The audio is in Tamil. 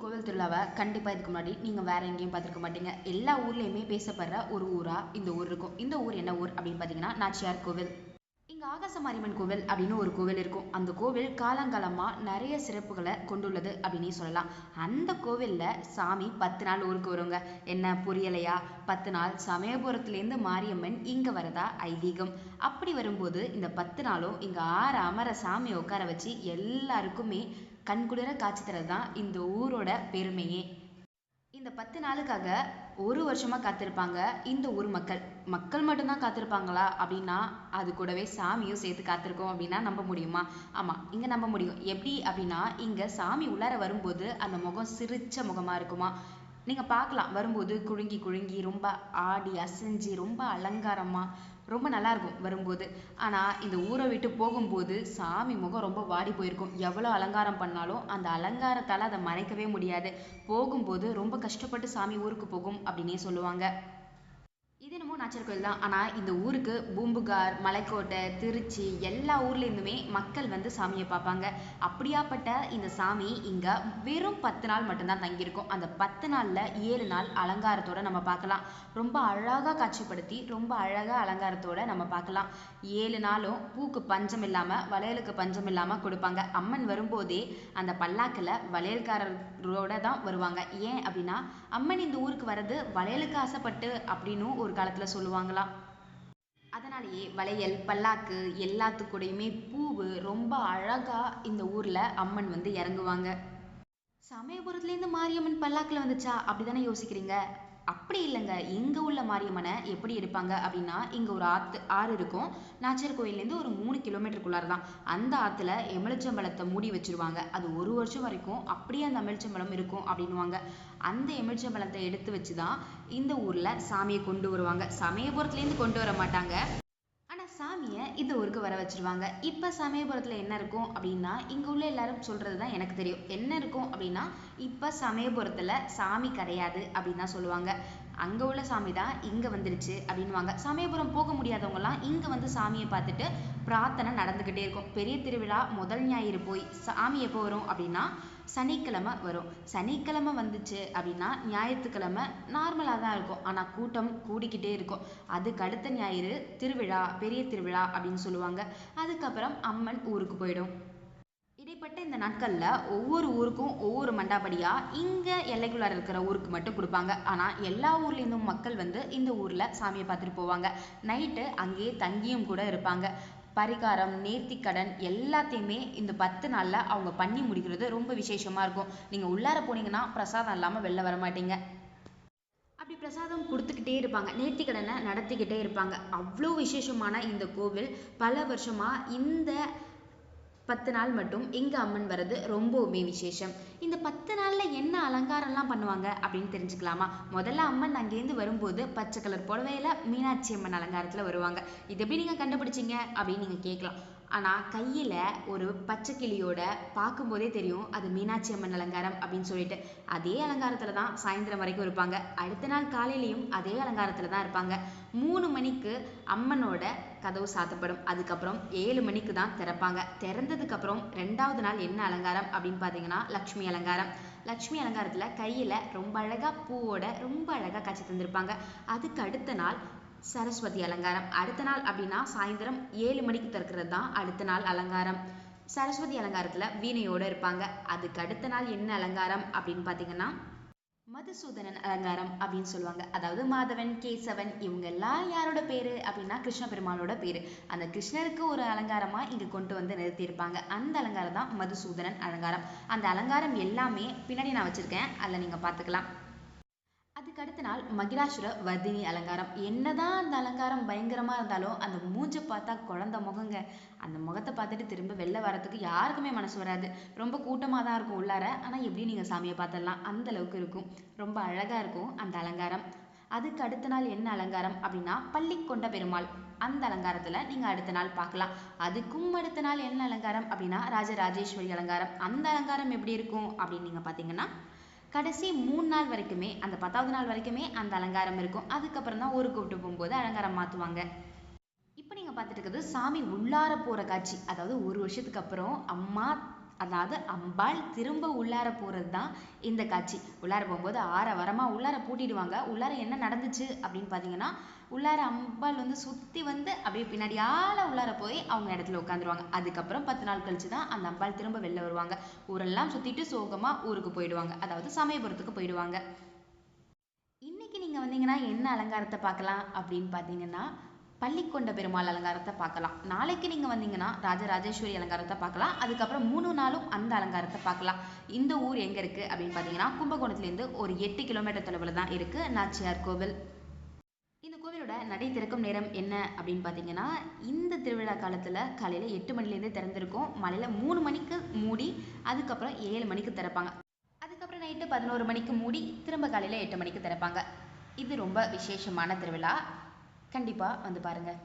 கோவில் திருவிழாவை கண்டிப்பாக இதுக்கு முன்னாடி நீங்கள் வேற எங்கேயும் பார்த்துருக்க மாட்டீங்க. எல்லா ஊர்லேயுமே பேசப்படுற ஒரு ஊராக இந்த ஊர் இருக்கும். இந்த ஊர் என்ன ஊர் அப்படின்னு பார்த்தீங்கன்னா நாச்சியார் கோவில். இங்கே ஆகாச மாரியம்மன் கோவில் அப்படின்னு ஒரு கோவில் இருக்கும். அந்த கோவில் காலங்காலமாக நிறைய சிறப்புகளை கொண்டுள்ளது அப்படின்னே சொல்லலாம். அந்த கோவிலில் சாமி பத்து நாள் ஊருக்கு வருங்க. என்ன புரியலையா? பத்து நாள் சமயபுரத்துலேருந்து மாரியம்மன் இங்கே வரதா ஐதீகம். அப்படி வரும்போது இந்த பத்து நாளும் இங்கே ஆறு அமர சாமியை உட்கார வச்சு எல்லாருக்குமே கண்குளிர காட்சி தரது தான் இந்த ஊரோட பெருமையே. இந்த பத்து நாளுக்காக ஒரு வருஷமா காத்திருப்பாங்க இந்த ஊர் மக்கள். மக்கள் மட்டும்தான் காத்திருப்பாங்களா? அப்படின்னா அது கூடவே சாமியும் சேர்த்து காத்திருக்கோம் அப்படின்னா நம்ப முடியுமா? ஆமா இங்க நம்ப முடியும். எப்படி அப்படின்னா இங்க சாமி உள்ளார வரும்போது அந்த முகம் சிரிச்ச முகமா இருக்குமா? நீங்க பார்க்கலாம். வரும்போது குலுங்கி குழுங்கி ரொம்ப ஆடி அசைஞ்சு ரொம்ப அலங்காரமா ரொம்ப நல்லா இருக்கும் வரும்போது. ஆனால் இந்த ஊரை விட்டு போகும்போது சாமி முகம் ரொம்ப வாடி போயிருக்கும். எவ்வளோ அலங்காரம் பண்ணாலும் அந்த அலங்காரத்தால் அதை மறைக்கவே முடியாது. போகும்போது ரொம்ப கஷ்டப்பட்டு சாமி ஊருக்கு போகும் அப்படின்னே சொல்லுவாங்க. இது என்னமோ நாச்சர் கோயில் தான். ஆனால் இந்த ஊருக்கு பூம்புகார் மலைக்கோட்டை திருச்சி எல்லா ஊர்லேருந்துமே மக்கள் வந்து சாமியை பார்ப்பாங்க. அப்படியாப்பட்ட இந்த சாமி இங்கே வெறும் பத்து நாள் மட்டும்தான் தங்கியிருக்கும். அந்த பத்து நாளில் ஏழு நாள் அலங்காரத்தோட நம்ம பார்க்கலாம். ரொம்ப அழகாக காட்சிப்படுத்தி ரொம்ப அழகாக அலங்காரத்தோட நம்ம பார்க்கலாம். ஏழு நாளும் பூக்கு பஞ்சம் இல்லாமல் வளையலுக்கு பஞ்சம் இல்லாமல் கொடுப்பாங்க. அம்மன் வரும்போதே அந்த பல்லாக்கில் வளையல்காரரோட தான் வருவாங்க. ஏன் அப்படின்னா அம்மன் இந்த ஊருக்கு வர்றது வளையலுக்கு ஆசைப்பட்டு அப்படின்னு ஒரு காலத்துல சொல்லுவாங்களாம் அதனாலேயே வளையல் பல்லாக்கு எல்லாத்துக்கூடயுமே பூவு ரொம்ப அழகா இந்த ஊர்ல அம்மன் வந்து இறங்குவாங்க. சமயபுரத்துலேருந்து மாரியம்மன் பல்லாக்குல வந்துச்சா? அப்படிதானே யோசிக்கிறீங்க? அப்படி இல்லைங்க. இங்கே உள்ள மாரியம்மனை எப்படி எடுப்பாங்க அப்படின்னா இங்கே ஒரு ஆத்து ஆறு இருக்கும். நாச்சியார் கோயில்லேருந்து ஒரு மூணு கிலோமீட்டருக்குள்ளார தான். அந்த ஆற்றுல எமிழ்ச்சம்பழத்தை மூடி வச்சுருவாங்க. அது ஒரு வருஷம் வரைக்கும் அப்படியே அந்த எமிழ்ச்சம்பழம் இருக்கும் அப்படின்னுவாங்க. அந்த எமிழ்ச்சம்பழத்தை எடுத்து வச்சு தான் இந்த ஊரில் சாமியை கொண்டு வருவாங்க. சமயபுரத்துலேருந்து கொண்டு வர மாட்டாங்க. சாமியை இந்த ஊருக்கு வர வச்சிருவாங்க. இப்ப சமயபுரத்துல என்ன இருக்கும் அப்படின்னா இங்க உள்ள எல்லாரும் சொல்றதுதான் எனக்கு தெரியும். என்ன இருக்கும் அப்படின்னா இப்ப சமயபுரத்துல சாமி கிடையாது அப்படின்னு தான் சொல்லுவாங்க. அங்க உள்ள சாமி தான் இங்க வந்துருச்சு அப்படின்னுவாங்க. சமயபுரம் போக முடியாதவங்க எல்லாம் இங்க வந்து சாமியை பார்த்துட்டு பிரார்த்தனை நடந்துகிட்டே இருக்கும். பெரிய திருவிழா முதல் ஞாயிறு போய் சாமி எப்போ வரும் அப்படின்னா சனிக்கிழமை வரும். சனிக்கிழமை வந்துச்சு அப்படின்னா ஞாயிற்றுக்கிழமை நார்மலாக தான் இருக்கும். ஆனால் கூட்டம் கூடிக்கிட்டே இருக்கும். அதுக்கு அடுத்த ஞாயிறு திருவிழா பெரிய திருவிழா அப்படின்னு சொல்லுவாங்க. அதுக்கப்புறம் அம்மன் ஊருக்கு போயிடும். இப்படிப்பட்ட இந்த நாட்களில் ஒவ்வொரு ஊருக்கும் ஒவ்வொரு மண்டாபடியாக இங்கே எல்லைக்குள்ளார இருக்கிற ஊருக்கு மட்டும் கொடுப்பாங்க. ஆனால் எல்லா ஊர்லேருந்தும் மக்கள் வந்து இந்த ஊரில் சாமியை பார்த்துட்டு போவாங்க. நைட்டு அங்கேயே தங்கியும் கூட இருப்பாங்க. பரிகாரம் நேர்த்திக்கடன் எல்லாத்தையுமே இந்த பத்து நாளில் அவங்க பண்ணி முடிக்கிறது ரொம்ப விசேஷமாக இருக்கும். நீங்கள் உள்ளார போனீங்கன்னா பிரசாதம் இல்லாமல் வெளில வர மாட்டீங்க. அப்படி பிரசாதம் கொடுத்துக்கிட்டே இருப்பாங்க. நேர்த்திக்கடனை நடத்திக்கிட்டே இருப்பாங்க. அவ்வளோ விசேஷமான இந்த கோவில் பல வருஷமாக இந்த பத்து நாள் மட்டும் இங்க அம்மன் வர்றது ரொம்பவுமே விசேஷம். இந்த பத்து நாள்ல என்ன அலங்காரம்லாம் பண்ணுவாங்க அப்படின்னு தெரிஞ்சுக்கலாமா? முதல்ல அம்மன் அங்கேருந்து வரும்போது பச்சை கலர் புடவையில மீனாட்சி அம்மன் அலங்காரத்துல வருவாங்க. இது எப்படி நீங்க கண்டுபிடிச்சீங்க அப்படின்னு நீங்க கேட்கலாம். ஆனால் கையில் ஒரு பச்சை கிளியோட பார்க்கும்போதே தெரியும் அது மீனாட்சி அம்மன் அலங்காரம் அப்படின்னு சொல்லிட்டு. அதே அலங்காரத்தில் தான் சாயந்தரம் வரைக்கும் இருப்பாங்க. அடுத்த நாள் காலையிலையும் அதே அலங்காரத்தில் தான் இருப்பாங்க. மூணு மணிக்கு அம்மனோட கதவு சாத்தப்படும். அதுக்கப்புறம் ஏழு மணிக்கு தான் திறப்பாங்க. திறந்ததுக்கப்புறம் ரெண்டாவது நாள் என்ன அலங்காரம் அப்படின்னு பார்த்தீங்கன்னா லக்ஷ்மி அலங்காரம். லக்ஷ்மி அலங்காரத்தில் கையில் ரொம்ப அழகாக பூவோட ரொம்ப அழகாக காட்சி தந்திருப்பாங்க. அதுக்கு அடுத்த நாள் சரஸ்வதி அலங்காரம். அடுத்த நாள் அப்படின்னா சாயந்தரம் ஏழு மணிக்கு திறக்கிறது தான் அடுத்த நாள் அலங்காரம். சரஸ்வதி அலங்காரத்துல வீணையோட இருப்பாங்க. அதுக்கு அடுத்த நாள் என்ன அலங்காரம் அப்படின்னு பார்த்தீங்கன்னா மதுசூதனன் அலங்காரம் அப்படின்னு சொல்லுவாங்க. அதாவது மாதவன் கேசவன் இவங்க எல்லாம் யாரோட பேரு அப்படின்னா கிருஷ்ண பெருமாளோட பேரு. அந்த கிருஷ்ணருக்கு ஒரு அலங்காரமா இங்க கொண்டு வந்து நிறுத்தியிருப்பாங்க. அந்த அலங்காரம் தான் மதுசூதனன் அலங்காரம். அந்த அலங்காரம் எல்லாமே பின்னாடி நான் வச்சிருக்கேன். அதில் நீங்க பார்த்துக்கலாம் அதுக்கு அடுத்த நாள் மகிராசுர வர்தினி அலங்காரம். என்னதான் அந்த அலங்காரம் பயங்கரமா இருந்தாலும் அந்த மூஞ்சை பார்த்தா குழந்தை முகங்க. அந்த முகத்தை பார்த்துட்டு திரும்ப வெளில வரதுக்கு யாருக்குமே மனசு வராது. ரொம்ப கூட்டமாக தான் இருக்கும் உள்ளார. ஆனால் எப்படியும் நீங்கள் சாமியை பார்த்துடலாம். அந்த அளவுக்கு இருக்கும். ரொம்ப அழகா இருக்கும் அந்த அலங்காரம். அதுக்கு அடுத்த நாள் என்ன அலங்காரம் அப்படின்னா பள்ளி கொண்ட பெருமாள். அந்த அலங்காரத்தில் நீங்கள் அடுத்த நாள் பார்க்கலாம். அதுக்கும் அடுத்த நாள் என்ன அலங்காரம் அப்படின்னா ராஜராஜேஸ்வரி அலங்காரம். அந்த அலங்காரம் எப்படி இருக்கும் அப்படின்னு நீங்கள் பார்த்தீங்கன்னா கடைசி மூணு நாள் வரைக்குமே அந்த பத்தாவது நாள் வரைக்குமே அந்த அலங்காரம் இருக்கும். அதுக்கப்புறம் தான் ஊருக்கு விட்டு போகும்போது அலங்காரம் மாற்றுவாங்க இப்போ நீங்கள் பார்த்துட்டு இருக்கிறது சாமி உள்ளார போகிற காட்சி. அதாவது ஒரு வருஷத்துக்கு அப்புறம் அம்மா அதாவது அம்பாள் திரும்ப உள்ளார போகிறது தான் இந்த காட்சி. உள்ளார போகும்போது ஆற வரமாக உள்ளார பூட்டிடுவாங்க. உள்ளார என்ன நடந்துச்சு அப்படின்னு பார்த்தீங்கன்னா உள்ளார அம்பாள் வந்து சுற்றி வந்து அப்படியே பின்னாடியால உள்ளார போய் அவங்க இடத்துல உட்காந்துருவாங்க. அதுக்கப்புறம் பத்து நாள் கழிச்சு தான் அந்த அம்பாள் திரும்ப வெளில வருவாங்க. ஊரெல்லாம் சுற்றிட்டு சோகமாக ஊருக்கு போயிடுவாங்க. அதாவது சமயபுரத்துக்கு போயிடுவாங்க. இன்னைக்கு நீங்கள் வந்தீங்கன்னா என்ன அலங்காரத்தை பார்க்கலாம் அப்படின்னு பார்த்தீங்கன்னா பள்ளிக்கொண்ட பெருமாள் அலங்காரத்தை பார்க்கலாம். நாளைக்கு நீங்கள் வந்தீங்கன்னா ராஜராஜேஸ்வரி அலங்காரத்தை பார்க்கலாம். அதுக்கப்புறம் மூணு நாளும் அந்த அலங்காரத்தை பார்க்கலாம். இந்த ஊர் எங்கே இருக்குது அப்படின்னு பார்த்தீங்கன்னா கும்பகோணத்துலேருந்து ஒரு எட்டு கிலோமீட்டர் தொலைவில் தான் இருக்குது நாச்சியார் கோவில். இந்த கோவிலோட நடை திறக்கும் நேரம் என்ன அப்படின்னு பார்த்தீங்கன்னா இந்த திருவிழா காலத்தில் காலையில் எட்டு மணிலேருந்தே திறந்திருக்கும். மலையில் மூணு மணிக்கு மூடி அதுக்கப்புறம் ஏழு மணிக்கு திறப்பாங்க. அதுக்கப்புறம் நைட்டு பதினோரு மணிக்கு மூடி திரும்ப காலையில் எட்டு மணிக்கு திறப்பாங்க. இது ரொம்ப விசேஷமான திருவிழா. கண்டிப்பாக வந்து பாருங்கள்